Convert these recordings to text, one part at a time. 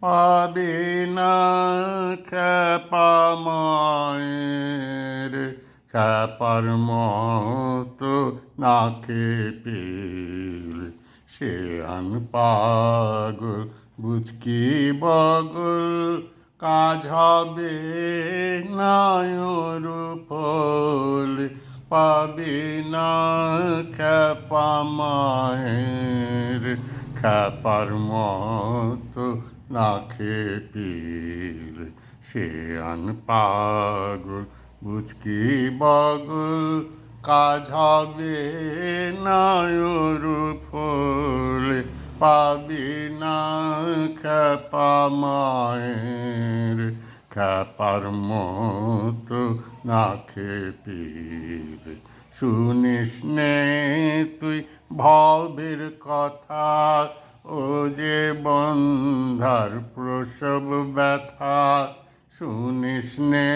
পাবে না খ্যাপা মায়ের খ্যাপার মতো না খেপিল সে আন পাগল, বুঝকি বগল, কাজ হবে নায়র পাবে না খ্যাপা মায়ের খ্যাপার মতো না খেপিল সে আন পাগল, বুঝকি বগল কাজ হবে ফল, পাবি না খ্যাপা মায়ের, খ্যাপার মতো না খেপিল। শুনিস নে তুই ভবের কথা ও যে বন্ধার প্রসব ব্যথা, শুনিস নে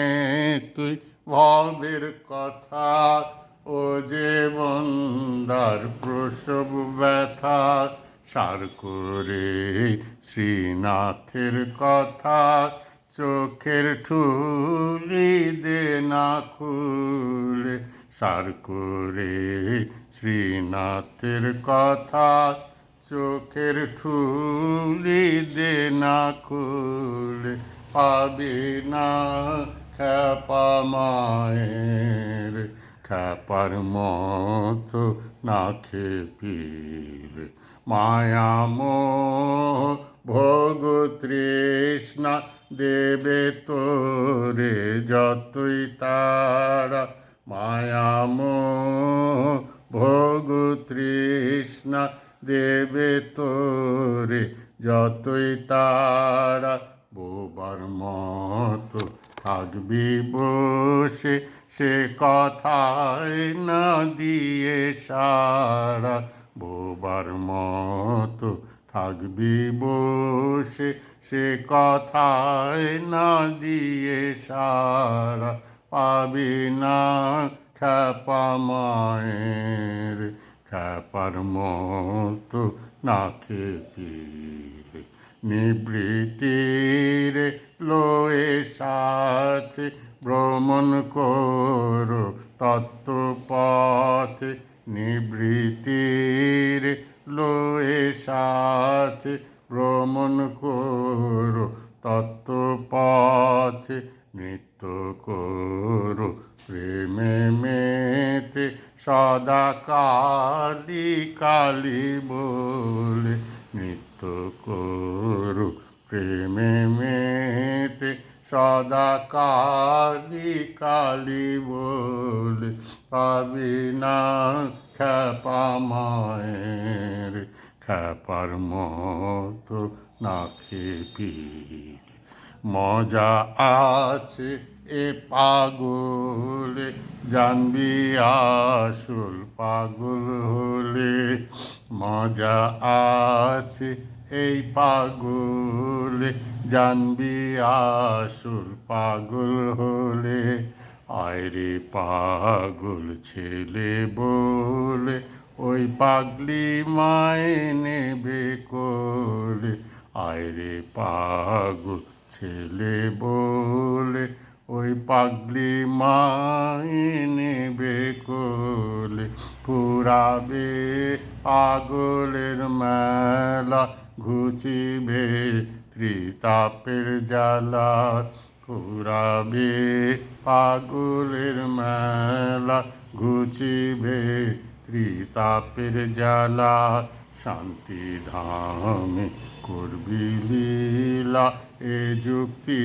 তুই ভবের কথা। ও যে বন্ধার প্রসব ব্যথা, সার করে শ্রীনাথের কথা। চোখের ঠুলি দে না খুলে, সার করে শ্রীনাথের কথা। চোখের ঠুলি দে না খুলে, পাবি না খ্যাপা মায়ের। খ্যাপার মতো না খেপিল মায়াম ভোগ তৃষ্ণা দেবে তোরে যতই তারা। মায়াম ভোগ তৃষ্ণা দেবে তোরে যতই তারা, বোবার মতো থাকবি বসে, সে কথায় না দিয়ে সারা, বোবার মতো থাকবি বসে, সে কথায় না দিয়ে সারা, পাবি না খ্যাপা মায়ের খ্যাপার মতো না খেপির নিবৃত্তির লয়ে সাথে ভ্রমণ করো তত্ত্বপথে। নিবৃত্তির লয়ে সাথে ভ্রমণ করো তত্ত্বপথে নৃত্য করো, প্রেমে মেতে সদা কালি কালি বলে নৃত্য করো, প্রেমে মেতে সদা কালি কালি বলে পাবি না খ্যাপা মায়ের, খ্যাপার মতো না খেপির মজা আছে এ পাগলে, জানবি আসল পাগল হলে। মজা আছে এই পাগলে, জানবি আসল পাগল হলে। আয়রে পাগল ছেলে বলে, ওই পাগলি মায়ে নেবে কোলে। আয়রে পাগল ছেলে বলে ওই পাগলি মায়ে নেবে কোলে, পুরাবে পাগলের মেলা, ঘুচিবে ত্রিতাপের জ্বালা, পুরাবে পাগলের মেলা, ঘুচিবে ত্রিতাপের জ্বালা, শান্তি ধামে করবি লীলা। এ যুক্তি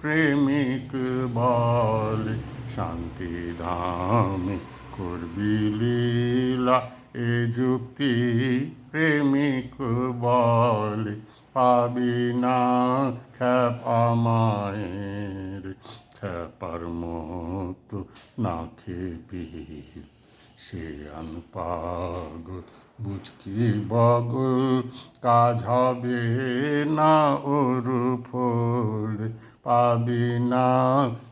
প্রেমিক বলে, শান্তি ধামে করবি লীলা। এ যুক্তি প্রেমিক বলে, পাবি না খ্যাপা মায়ের খ্যাপার মতো না খেপিল সে পাগল বুঝকি বগল, কাজ হবে না ওর ফল, পাবি না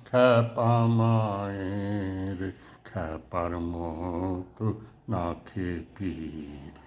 খ্যাপা মায়ের, খ্যাপার মতো না খেপিল